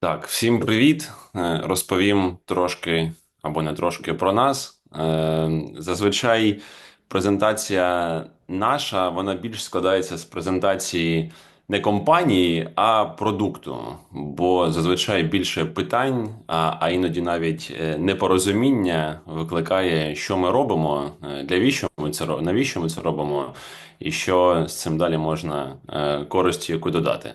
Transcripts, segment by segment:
Так, всім привіт. Е, Розповім трошки або не трошки про нас. Е, Зазвичай презентація наша, вона більш складається з презентації не компанії, а продукту. Бо зазвичай більше питань, а, іноді навіть е, непорозуміння викликає, що ми робимо, для ми це навіщо ми це робимо, і що з цим далі можна користі яку додати.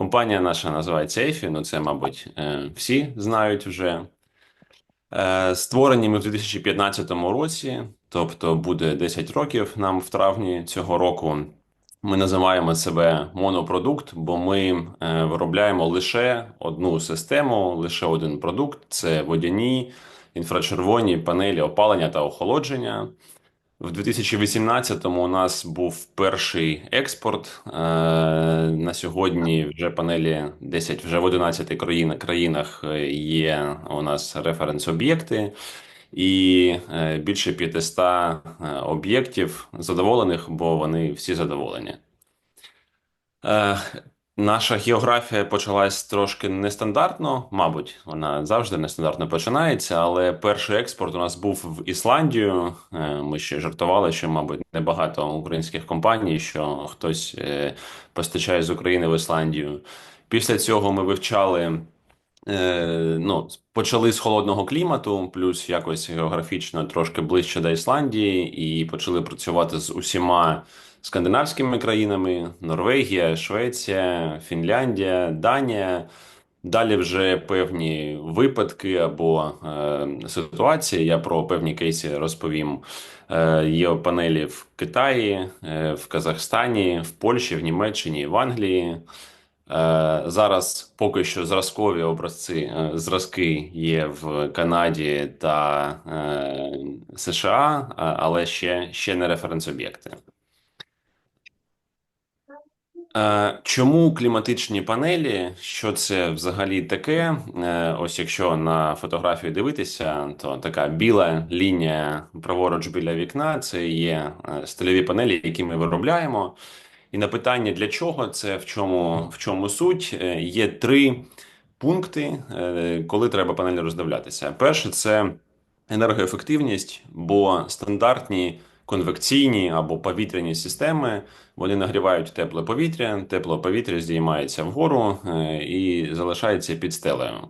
Компанія наша називається Ефі, ну це, мабуть, е, всі знають вже. Е, Створені ми в 2015 році, тобто буде 10 років нам в травні цього року. Ми називаємо себе монопродукт, бо ми е, виробляємо лише одну систему, лише один продукт це водяні інфрачервоні панелі опалення та охолодження. В 2018-му у нас був перший експорт. Е, На сьогодні вже панелі 10, вже в 11 країн, країнах е, є у нас референс-об'єкти, і е, більше 500 е, об'єктів задоволених, бо вони всі задоволені. Наша географія почалась трошки нестандартно, мабуть, вона завжди нестандартно починається, але перший експорт у нас був в Ісландію. Е, Ми ще жартували, що, мабуть, небагато українських компаній, що хтось е, постачає з України в Ісландію. Після цього ми вивчали. Е, ну, почали з холодного клімату, плюс якось географічно трошки ближче до Ісландії, і почали працювати з усіма скандинавськими країнами: Норвегія, Швеція, Фінляндія, Данія. Далі вже певні випадки або е, ситуації. Я про певні кейси розповім. Е, Є панелі в Китаї, е, в Казахстані, в Польщі, в Німеччині, в Англії. Е, Зараз поки що зразкові образці е, зразки є в Канаді та е, США, але ще, ще не референс-об'єкти. Чому кліматичні панелі? Що це взагалі таке? Ось якщо на фотографію дивитися, то така біла лінія праворуч біля вікна це є стильові панелі, які ми виробляємо. І на питання для чого це, в чому, в чому суть, Е, є три пункти, е, коли треба панелі роздивлятися. Перше це енергоефективність, бо стандартні конвекційні або повітряні системи вони нагрівають тепле повітря, тепле повітря здіймається вгору е, і залишається під стелею.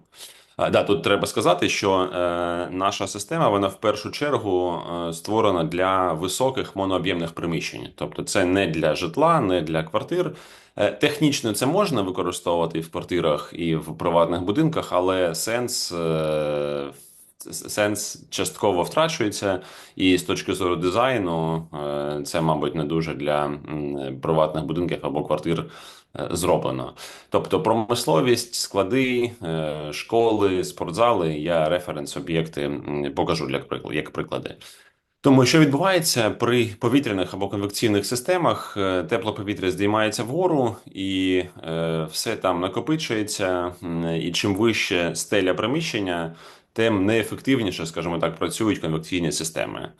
Да, тут треба сказати, що е, наша система вона в першу чергу е, створена для високих монооб'ємних приміщень, тобто це не для житла, не для квартир. Е, технічно це можна використовувати і в квартирах і в приватних будинках, але сенс. Е, Сенс частково втрачується, і з точки зору дизайну, е, це, мабуть, не дуже для приватних будинків або квартир е, зроблено. Тобто, промисловість, склади, е, школи, спортзали, я референс-об'єкти покажу для приклад, як приклади. Тому що відбувається при повітряних або конвекційних системах, тепле повітря здіймається вгору, і все там накопичується. І чим вище стеля приміщення, тим неефективніше, скажімо так, працюють конвекційні системи.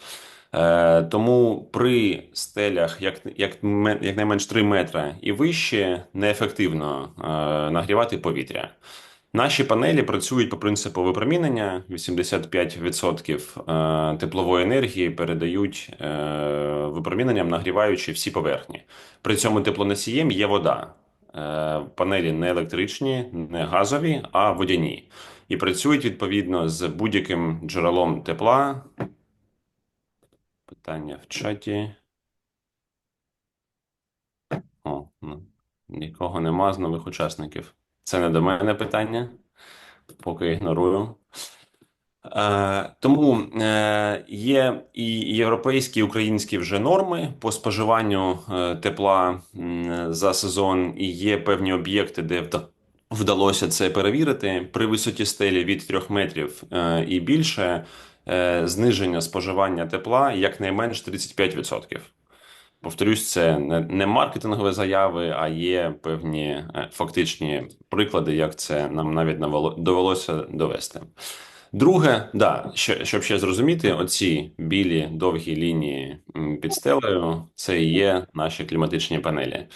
Е, тому при стелях, як, як, ме- якнайменш 3 метри і вище, неефективно е, нагрівати повітря. Наші панелі працюють по принципу випромінення. 85% е, теплової енергії передають е, випроміненням, нагріваючи всі поверхні. При цьому теплоносієм є вода. Е, Панелі не електричні, не газові, а водяні. І працюють відповідно з будь-яким джерелом тепла. Питання в чаті. О, ну, нікого нема з нових учасників. Це не до мене питання, поки ігнорую. Е, тому е, є і європейські, і українські вже норми по споживанню е, тепла за сезон, і є певні об'єкти, де вдалося це перевірити. При висоті стелі від 3 метрів е, і більше е, зниження споживання тепла якнайменш 35%. Повторюсь, це не, маркетингові заяви, а є певні е, фактичні приклади, як це нам навіть довелося довести. Друге, да, що, щоб ще зрозуміти, оці білі довгі лінії під стелею, це і є наші кліматичні панелі.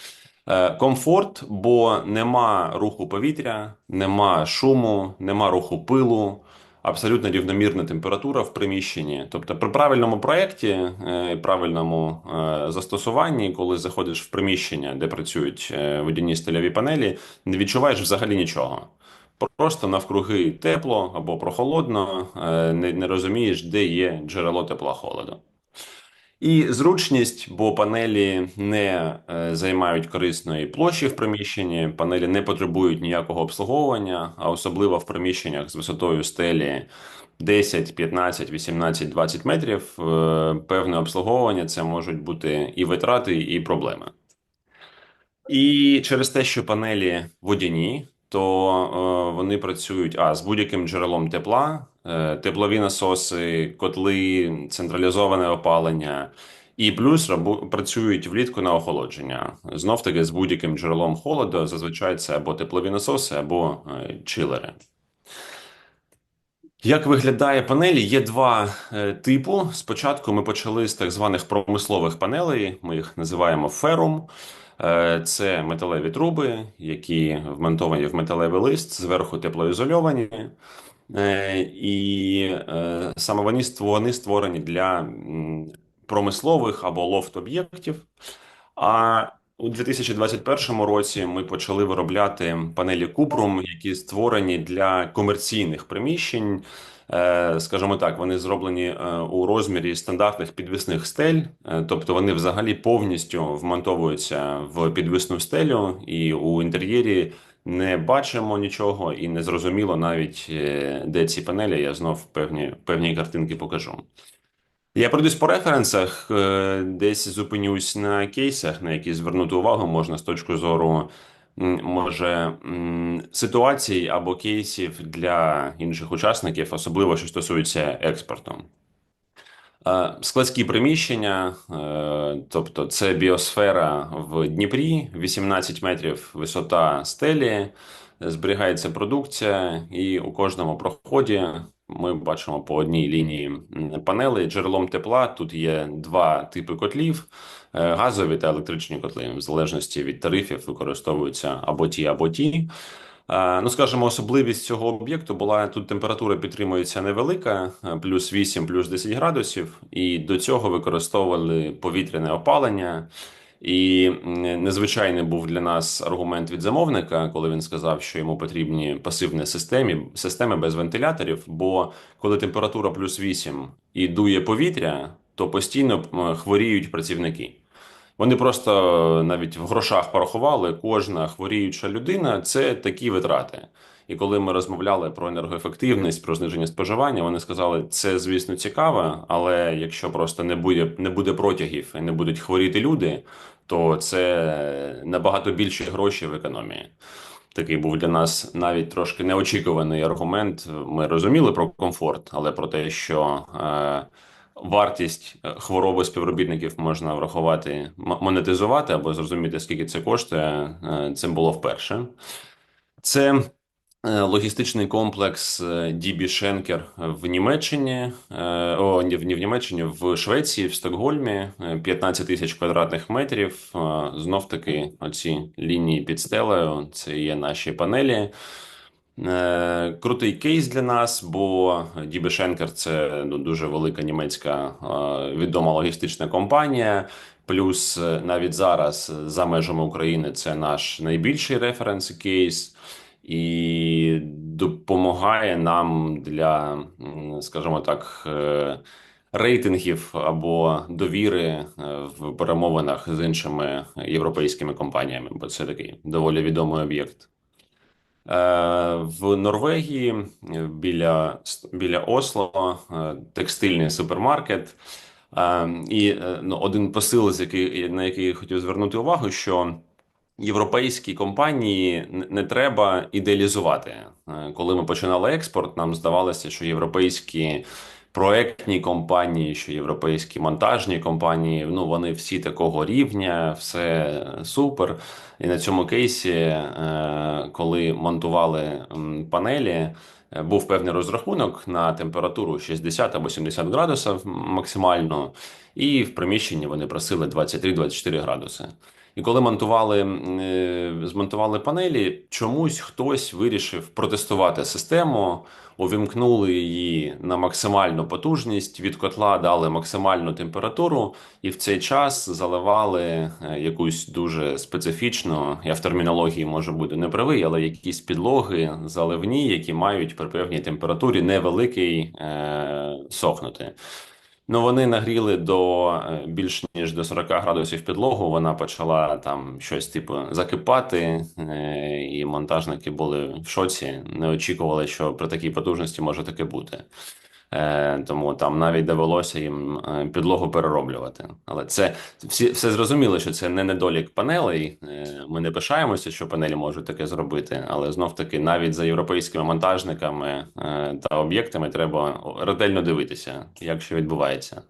Е, Комфорт, бо нема руху повітря, нема шуму, нема руху пилу, абсолютно рівномірна температура в приміщенні. Тобто, при правильному проєкті, е, правильному е, застосуванні, коли заходиш в приміщення, де працюють водяні стильові панелі, не відчуваєш взагалі нічого. Просто навкруги тепло або прохолодно, не розумієш, де є джерело тепла холоду. І зручність, бо панелі не е, займають корисної площі в приміщенні, панелі не потребують ніякого обслуговування, а особливо в приміщеннях з висотою стелі 10, 15, 18, 20 метрів. е, Певне обслуговування це можуть бути і витрати, і проблеми. І через те, що панелі водяні, то е, вони працюють а з будь-яким джерелом тепла, теплові насоси, котли, централізоване опалення, і плюс працюють влітку на охолодження. Знов таки з будь-яким джерелом холоду, зазвичай це або теплові насоси, або е, чилери. Як виглядає панелі? Є два е, типу. Спочатку ми почали з так званих промислових панелей. Ми їх називаємо ферум. Е, Це металеві труби, які вмонтовані в металевий лист, зверху теплоізольовані. Е, І е, саме вони вони створені для промислових або лофт-об'єктів. А у 2021 році ми почали виробляти панелі Купрум, які створені для комерційних приміщень. Е, Скажімо так, вони зроблені у розмірі стандартних підвісних стель, тобто вони взагалі повністю вмонтовуються в підвісну стелю, і у інтер'єрі не бачимо нічого, і не зрозуміло навіть е, де ці панелі. Я знов певні певні картинки покажу. Я пройдусь по референсах, е, десь зупинюсь на кейсах, на які звернути увагу можна з точки зору, може, ситуацій або кейсів для інших учасників, особливо що стосується експорту. Е, Складські приміщення, е, тобто це біосфера в Дніпрі, 18 метрів висота стелі, зберігається продукція, і у кожному проході ми бачимо по одній лінії панели джерелом тепла. Тут є два типи котлів: е, газові та електричні котли. В залежності від тарифів використовуються або ті, або ті. Е, Ну, скажімо, особливість цього об'єкту була тут температура підтримується невелика, е, плюс 8, плюс 10 градусів, і до цього використовували повітряне опалення. І незвичайний був для нас аргумент від замовника, коли він сказав, що йому потрібні пасивні системи, системи без вентиляторів. Бо коли температура плюс 8 і дує повітря, то постійно хворіють працівники. Вони просто навіть в грошах порахували, кожна хворіюча людина це такі витрати. І коли ми розмовляли про енергоефективність, про зниження споживання, вони сказали, це звісно цікаво, але якщо просто не буде, не буде протягів і не будуть хворіти люди, то це набагато більші гроші в економії. Такий був для нас навіть трошки неочікуваний аргумент. Ми розуміли про комфорт, але про те, що е, вартість е, хвороби співробітників можна врахувати, монетизувати або зрозуміти, скільки це коштує, е, це було вперше. Це е, логістичний комплекс е, DB Schenker в Німеччині, е, о, ні, в ні в Німеччині, в Швеції, в Стокгольмі, е, 15 тисяч квадратних метрів. Е, Знов таки, оці лінії під стелею, це є наші панелі. Е, Крутий кейс для нас, бо DB Schenker – це ну, дуже велика німецька е, відома логістична компанія. Плюс е, навіть зараз за межами України це наш найбільший референс кейс і допомагає нам для, скажімо так, рейтингів або довіри в перемовинах з іншими європейськими компаніями, бо це такий доволі відомий об'єкт. Е, В Норвегії е, біля, біля Осло е, текстильний супермаркет. І ну, один посил, на який я хотів звернути увагу, що європейські компанії не треба ідеалізувати. Коли ми починали експорт, нам здавалося, що європейські проектні компанії, що європейські монтажні компанії, ну вони всі такого рівня, все супер. І на цьому кейсі, е, коли монтували панелі, е, був певний розрахунок на температуру 60 або 70 градусів максимально, і в приміщенні вони просили 23-24 градуси. І коли монтували, е, змонтували панелі, чомусь хтось вирішив протестувати систему, увімкнули її на максимальну потужність, від котла дали максимальну температуру, і в цей час заливали е, якусь дуже специфічну, я в термінології може бути не правий, але якісь підлоги заливні, які мають при певній температурі невеликий е, сохнути. Ну, вони нагріли до е, більш ніж до 40 градусів підлогу. Вона почала там щось типу закипати, е, і монтажники були в шоці. Не очікували, що при такій потужності може таке бути. Е, Тому там навіть довелося їм е, підлогу перероблювати. Але це всі все зрозуміло, що це не недолік панелей. Е, Ми не пишаємося, що панелі можуть таке зробити, але знов таки навіть за європейськими монтажниками та об'єктами треба ретельно дивитися, як що відбувається.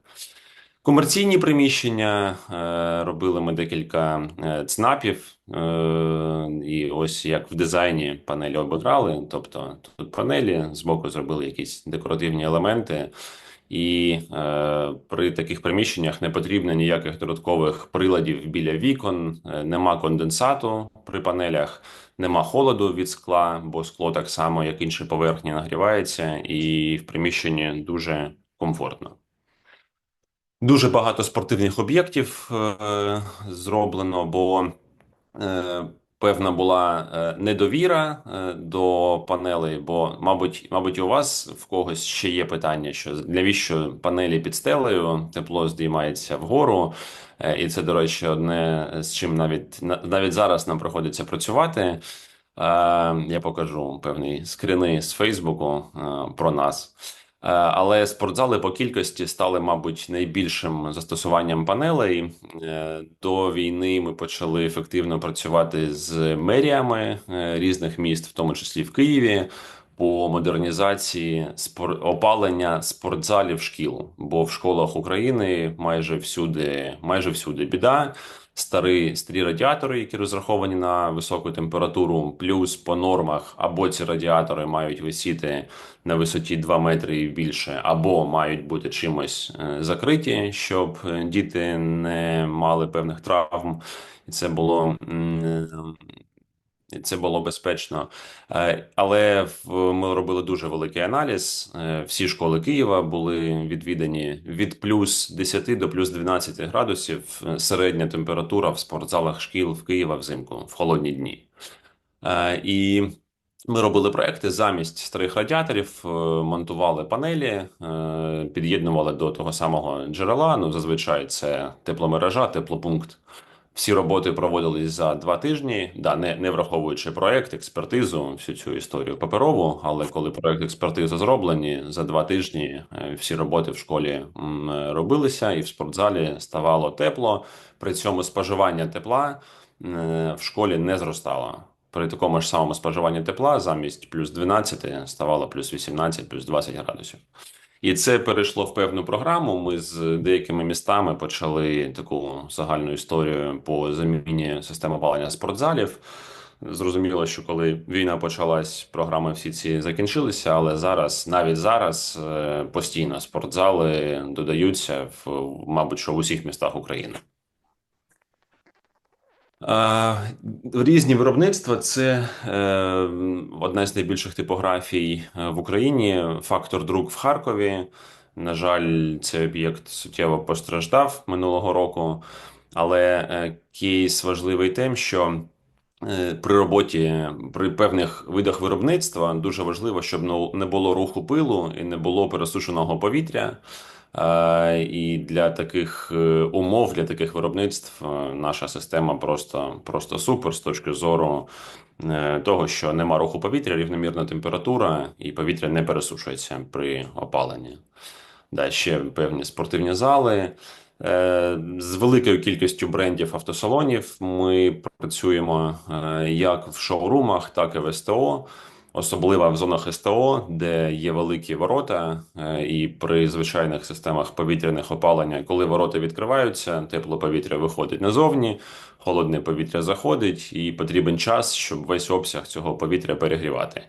Комерційні приміщення е, робили ми декілька е, ЦНАПів, е, і ось як в дизайні панелі обіграли. Тобто тут панелі збоку зробили якісь декоративні елементи, і при таких приміщеннях не потрібно ніяких додаткових приладів біля вікон, нема конденсату при панелях, нема холоду від скла, бо скло так само, як інші поверхні, нагрівається, і в приміщенні дуже комфортно. Дуже багато спортивних об'єктів е, зроблено, бо е, певна була е, недовіра е, до панелей. Бо, мабуть, мабуть, у вас в когось ще є питання, що навіщо панелі під стелею, тепло здіймається вгору. Е, і це, до речі, одне з чим навіть на- навіть зараз нам приходиться працювати. Е, я покажу певні скріни з Фейсбуку е, про нас. Е, Але спортзали по кількості стали, мабуть, найбільшим застосуванням панелей. Е, До війни ми почали ефективно працювати з меріями е, різних міст, в тому числі в Києві, по модернізації опалення спортзалів шкіл. Бо в школах України майже всюди, майже всюди біда. Старі старі радіатори, які розраховані на високу температуру, плюс по нормах або ці радіатори мають висіти на висоті 2 метри і більше, або мають бути чимось е, закриті, щоб е, діти не мали певних травм, і це було. Це було безпечно, Е, але ми робили дуже великий аналіз. Е, Всі школи Києва були відвідані від плюс 10 до плюс 12 градусів. Середня температура в спортзалах шкіл в Києва взимку в холодні дні. Е, І ми робили проекти замість старих радіаторів, монтували панелі, під'єднували до того самого джерела. Ну, зазвичай це тепломережа, теплопункт. Всі роботи проводились за два тижні, да, не, не враховуючи проект, експертизу, всю цю історію паперову. Але коли проект експертизу зроблені, за два тижні е, всі роботи в школі робилися, і в спортзалі ставало тепло. При цьому споживання тепла е, в школі не зростало. При такому ж самому споживанні тепла замість плюс 12 ставало плюс 18, плюс 20 градусів. І це перейшло в певну програму. Ми з деякими містами почали таку загальну історію по заміні системи опалення спортзалів. Зрозуміло, що коли війна почалась, програми всі ці закінчилися, але зараз, навіть зараз, е, постійно спортзали додаються в, мабуть, що в усіх містах України. Різні виробництва це е, одна з найбільших типографій е, в Україні. Фактор друк в Харкові. На жаль, цей об'єкт суттєво постраждав минулого року, але е, кейс важливий тим, що при роботі при певних видах виробництва дуже важливо, щоб ну, не було руху пилу і не було пересушеного повітря. Е, І для таких е, умов, для таких виробництв е, наша система просто, просто супер з точки зору того, що нема руху повітря, рівномірна температура, і повітря не пересушується при опаленні. Да, ще певні спортивні зали. З великою кількістю брендів автосалонів ми працюємо як в шоурумах, так і в СТО. Особливо в зонах СТО, де є великі ворота, е, і при звичайних системах повітряних опалення, коли ворота відкриваються, тепле повітря виходить назовні, холодне повітря заходить, і потрібен час, щоб весь обсяг цього повітря перегрівати.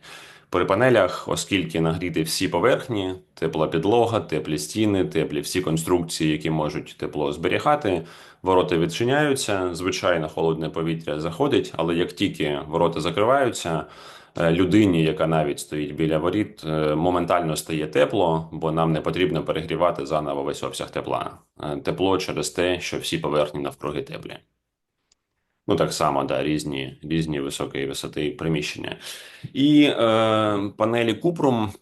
при панелях, оскільки нагріти всі поверхні, тепла підлога, теплі стіни, теплі всі конструкції, які можуть тепло зберігати. Ворота відчиняються. Звичайно, холодне повітря заходить, але як тільки ворота закриваються, людині, яка навіть стоїть біля воріт, е, моментально стає тепло, бо нам не потрібно перегрівати заново весь обсяг тепла. Е, Тепло через те, що всі поверхні навкруги теплі. Ну, так само, да, різні, різні високої висоти приміщення. І е, панелі Купрум.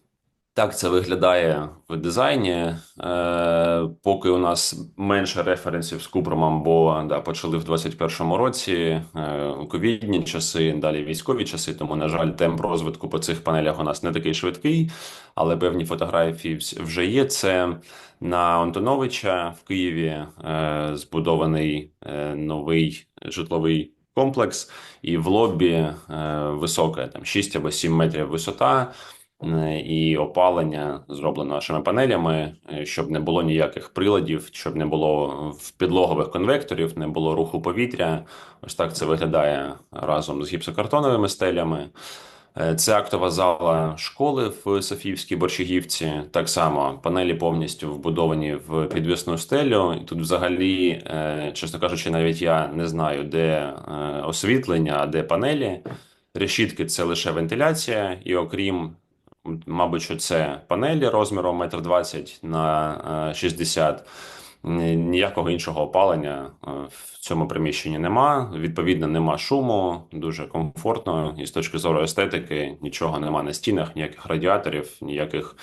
Так це виглядає в дизайні. Е, поки у нас менше референсів з Купрумом, бо да, почали в 21-му році е, ковідні часи, далі військові часи. Тому, на жаль, темп розвитку по цих панелях у нас не такий швидкий, але певні фотографії вже є. Це на Антоновича в Києві е, збудований е, новий житловий комплекс, і в лобі е, висока там 6 або 7 метрів висота. Е, І опалення зроблено нашими панелями, е, щоб не було ніяких приладів, щоб не було в підлогових конвекторів, не було руху повітря. Ось так це виглядає разом з гіпсокартоновими стелями. Е, Це актова зала школи в Софіївській Борщагівці. Так само панелі повністю вбудовані в підвісну стелю. І тут, взагалі, е, чесно кажучи, навіть я не знаю, де е, освітлення, а де панелі. Решітки це лише вентиляція, і окрім, мабуть, що це панелі розміром 1,20 м на е, 60 Ніякого іншого опалення е, в цьому приміщенні нема. Відповідно, нема шуму, дуже комфортно. І з точки зору естетики нічого нема на стінах, ніяких радіаторів, ніяких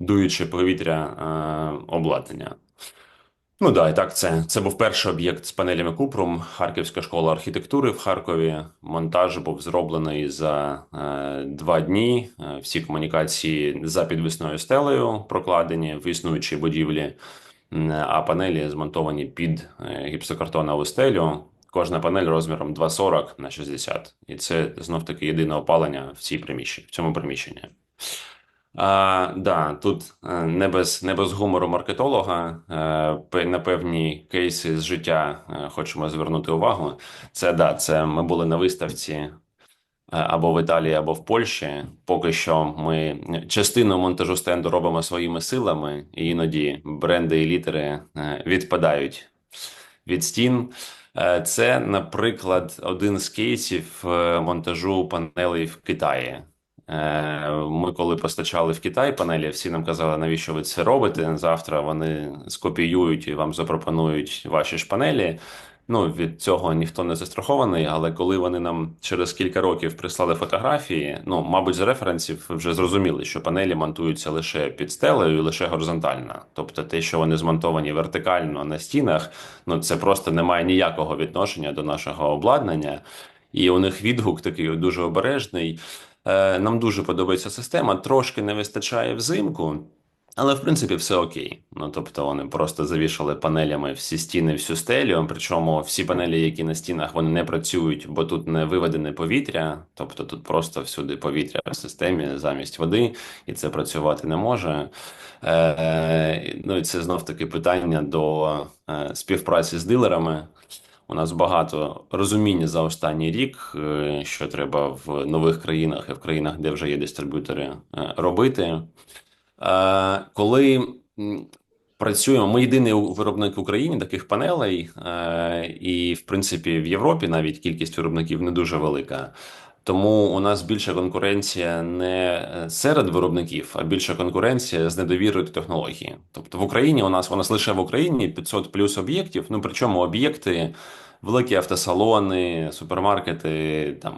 дуюче повітря е, обладнання. Ну да, і так, це, це був перший об'єкт з панелями Купрум, Харківська школа архітектури в Харкові. Монтаж був зроблений за е, два дні. Е, всі комунікації за підвісною стелею прокладені в існуючій будівлі, а панелі змонтовані під е, гіпсокартонову стелю. Кожна панель розміром 2,40 на 60. І це знов таки єдине опалення в цій приміщенні, в цьому приміщенні. А, да, тут е, не без, не без гумору маркетолога. е, На певні кейси з життя е, хочемо звернути увагу. Це да, це ми були на виставці або в Італії, або в Польщі. Поки що ми частину монтажу стенду робимо своїми силами, і іноді бренди і літери відпадають від стін. Це, наприклад, один з кейсів монтажу панелей в Китаї. Е, Ми коли постачали в Китай панелі, всі нам казали, навіщо ви це робите? Завтра вони скопіюють і вам запропонують ваші ж панелі. Ну, від цього ніхто не застрахований, але коли вони нам через кілька років прислали фотографії, ну, мабуть, з референсів вже зрозуміли, що панелі монтуються лише під стелею і лише горизонтально. Тобто те, що вони змонтовані вертикально на стінах, ну це просто не має ніякого відношення до нашого обладнання. І у них відгук такий дуже обережний. Е, Нам дуже подобається система, трошки не вистачає взимку. Але в принципі все окей. Ну тобто вони просто завішали панелями всі стіни, всю стелю. Причому всі панелі, які на стінах, вони не працюють, бо тут не виведене повітря. Тобто тут просто всюди повітря в системі замість води, і це працювати не може. Е, е, ну і це знов таки питання до співпраці з дилерами. У нас багато розуміння за останній рік, е, що треба в нових країнах і в країнах, де вже є дистриб'ютори, е, робити. Е, Коли працюємо, ми єдиний виробник в Україні таких панелей, і в принципі в Європі навіть кількість виробників не дуже велика. Тому у нас більша конкуренція не е, серед виробників, а більша конкуренція з недовірою до технології. Тобто в Україні у нас у нас лише в Україні 500 плюс об'єктів. Ну причому об'єкти, великі автосалони, супермаркети, там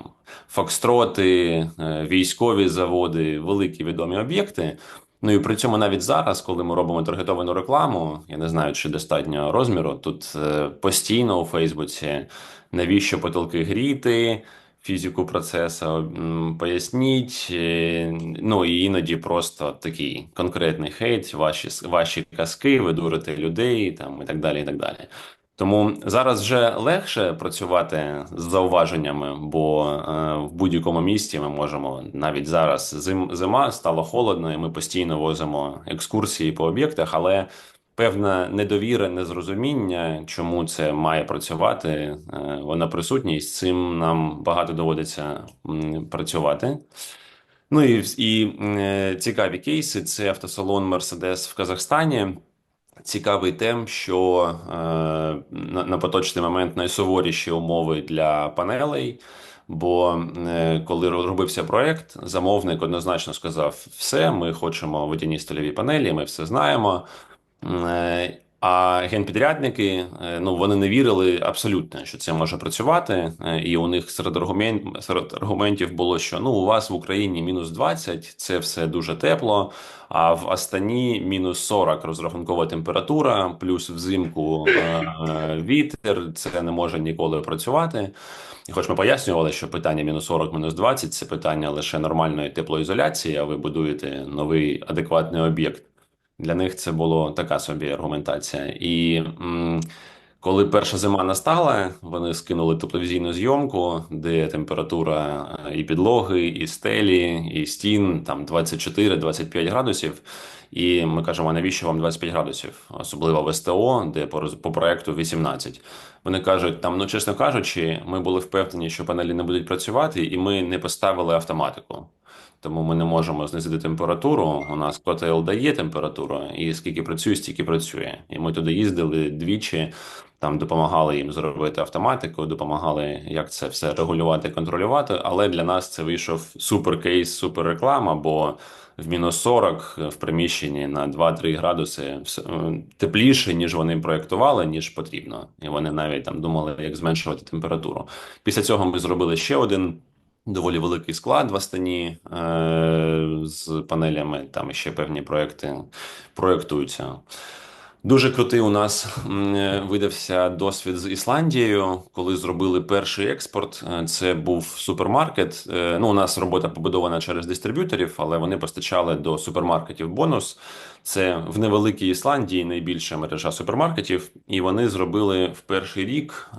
фокстроти, е, військові заводи, великі відомі об'єкти. Ну і при цьому навіть зараз, коли ми робимо таргетовану рекламу, я не знаю, чи достатньо розміру. Тут е, постійно у Фейсбуці навіщо потолки гріти, фізику процесу поясніть. е, Ну і іноді просто такий конкретний хейт, ваші ваші казки, ви дурите людей там і так далі. І так далі. Тому зараз вже легше працювати з зауваженнями, бо е, в будь-якому місті ми можемо навіть зараз зим, зима стало холодно, і ми постійно возимо екскурсії по об'єктах, але певна недовіра, незрозуміння, чому це має працювати, е, вона присутня, і з цим нам багато доводиться працювати. Ну і, і е, цікаві кейси це автосалон Мерседес в Казахстані. Цікавий тем, що е, на, на поточний момент найсуворіші умови для панелей. Бо е, коли робився проект, замовник однозначно сказав: все, ми хочемо водяні стольові панелі, ми все знаємо. Е, а генпідрядники е, ну вони не вірили абсолютно, що це може працювати. Е, і у них серед аргумент, серед аргументів було, що ну у вас в Україні мінус 20, це все дуже тепло. А в Астані мінус 40 розрахункова температура, плюс взимку вітер. Це не може ніколи працювати. І хоч ми пояснювали, що питання мінус 40, мінус 20 – це питання лише нормальної теплоізоляції, а ви будуєте новий адекватний об'єкт. Для них це була така собі аргументація. І м, коли перша зима настала, вони скинули тепловізійну зйомку, де температура е, і підлоги, і стелі, і стін там 24-25 градусів. І ми кажемо, навіщо вам 25 градусів, особливо в СТО, де по по проекту 18. Вони кажуть, там, ну чесно кажучи, ми були впевнені, що панелі не будуть працювати, і ми не поставили автоматику. Тому ми не можемо знизити температуру. У нас котел дає температуру, і скільки працює, стільки працює. І ми туди їздили двічі, там допомагали їм зробити автоматику, допомагали як це все регулювати, контролювати. Але для нас це вийшов супер кейс, супер реклама. Бо в мінус 40 в приміщенні на 2-3 градуси е, тепліше, ніж вони проєктували, ніж потрібно. І вони навіть там думали, як зменшувати температуру. Після цього ми зробили ще один. Доволі великий склад в Астані е, з панелями. Там ще певні проекти проєктуються. Дуже крутий у нас видався досвід з Ісландією, коли зробили перший експорт. Е, це був супермаркет. Е, ну, у нас робота побудована через дистриб'юторів, але вони постачали до супермаркетів бонус. Це в невеликій Ісландії найбільша мережа супермаркетів, і вони зробили в перший рік.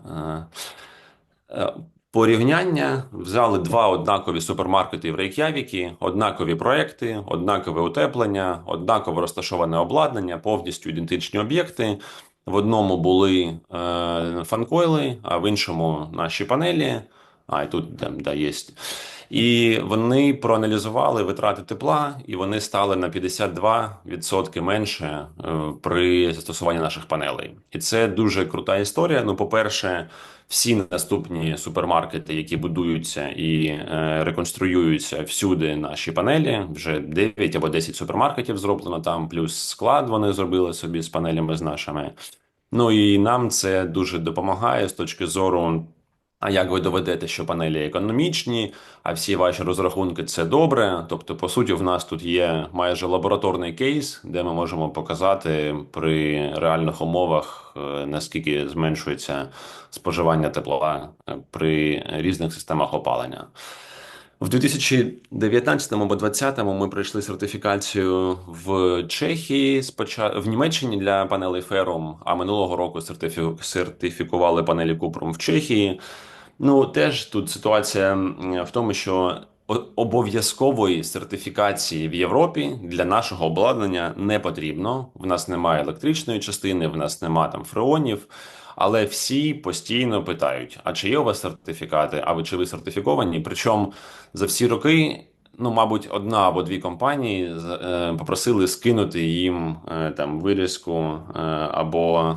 Порівняння взяли два однакові супермаркети в Рейк'явікі, однакові проекти, однакове утеплення, однаково розташоване обладнання, повністю ідентичні об'єкти. В одному були е, фанкойли, а в іншому наші панелі. А і тут де, де є. І вони проаналізували витрати тепла, і вони стали на 52% менше е, при застосуванні наших панелей. І це дуже крута історія. Ну, по-перше, всі наступні супермаркети, які будуються і е, реконструюються всюди, наші панелі вже 9 або 10 супермаркетів зроблено там, плюс склад вони зробили собі з панелями з нашими. Ну і нам це дуже допомагає з точки зору. А як ви доведете, що панелі економічні, а всі ваші розрахунки це добре? Тобто, по суті, в нас тут є майже лабораторний кейс, де ми можемо показати при реальних умовах, е, наскільки зменшується споживання тепла е, при різних системах опалення. В 2019 або 2020 ми пройшли сертифікацію в Чехії в Німеччині для панелей Ферум, а минулого року сертифікували панелі Купром в Чехії. Ну теж тут ситуація в тому, що обов'язкової сертифікації в Європі для нашого обладнання не потрібно. В нас немає електричної частини, в нас немає там фреонів. Але всі постійно питають: а чи є у вас сертифікати? А ви чи ви сертифіковані? Причому за всі роки ну, мабуть, одна або дві компанії е, попросили скинути їм е, там вирізку е, або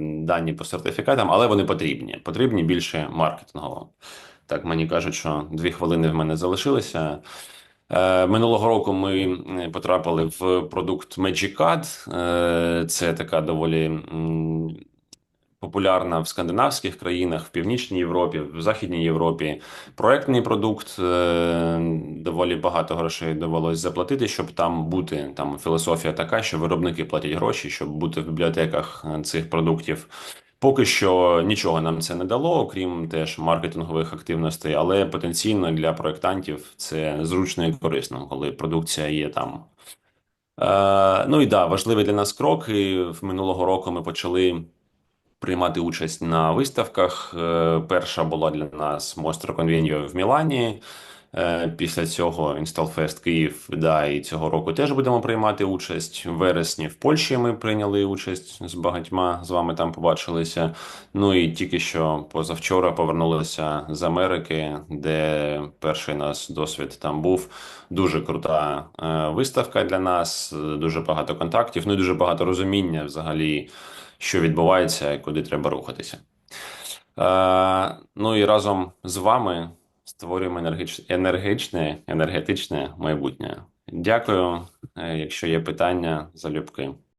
дані по сертифікатам, але вони потрібні. Потрібні більше маркетингово. Так мені кажуть, що дві хвилини в мене залишилися. Минулого року ми потрапили в продукт MagicCAD. Це така доволі популярна в скандинавських країнах, в північній Європі, в Західній Європі. Проектний продукт е, доволі багато грошей довелось заплатити, щоб там бути. Там філософія така, що виробники платять гроші, щоб бути в бібліотеках е, цих продуктів. Поки що нічого нам це не дало, окрім теж маркетингових активностей, але потенційно для проєктантів це зручно і корисно, коли продукція є там. Е, Ну і да, важливий для нас крок. І в минулого року ми почали приймати участь на виставках. Е, перша була для нас Мостро Конвенію в Мілані. Е, Після цього Installfest Київ, да, і цього року теж будемо приймати участь. В вересні в Польщі ми прийняли участь з багатьма з вами там побачилися. Ну і тільки що позавчора повернулися з Америки, де перший нас досвід там був. Дуже крута е, виставка для нас, дуже багато контактів, ну і дуже багато розуміння взагалі, що відбувається і куди треба рухатися. Е, ну і разом з вами створюємо енергіч... енергічне, енергетичне майбутнє. Дякую. Е, Якщо є питання, залюбки.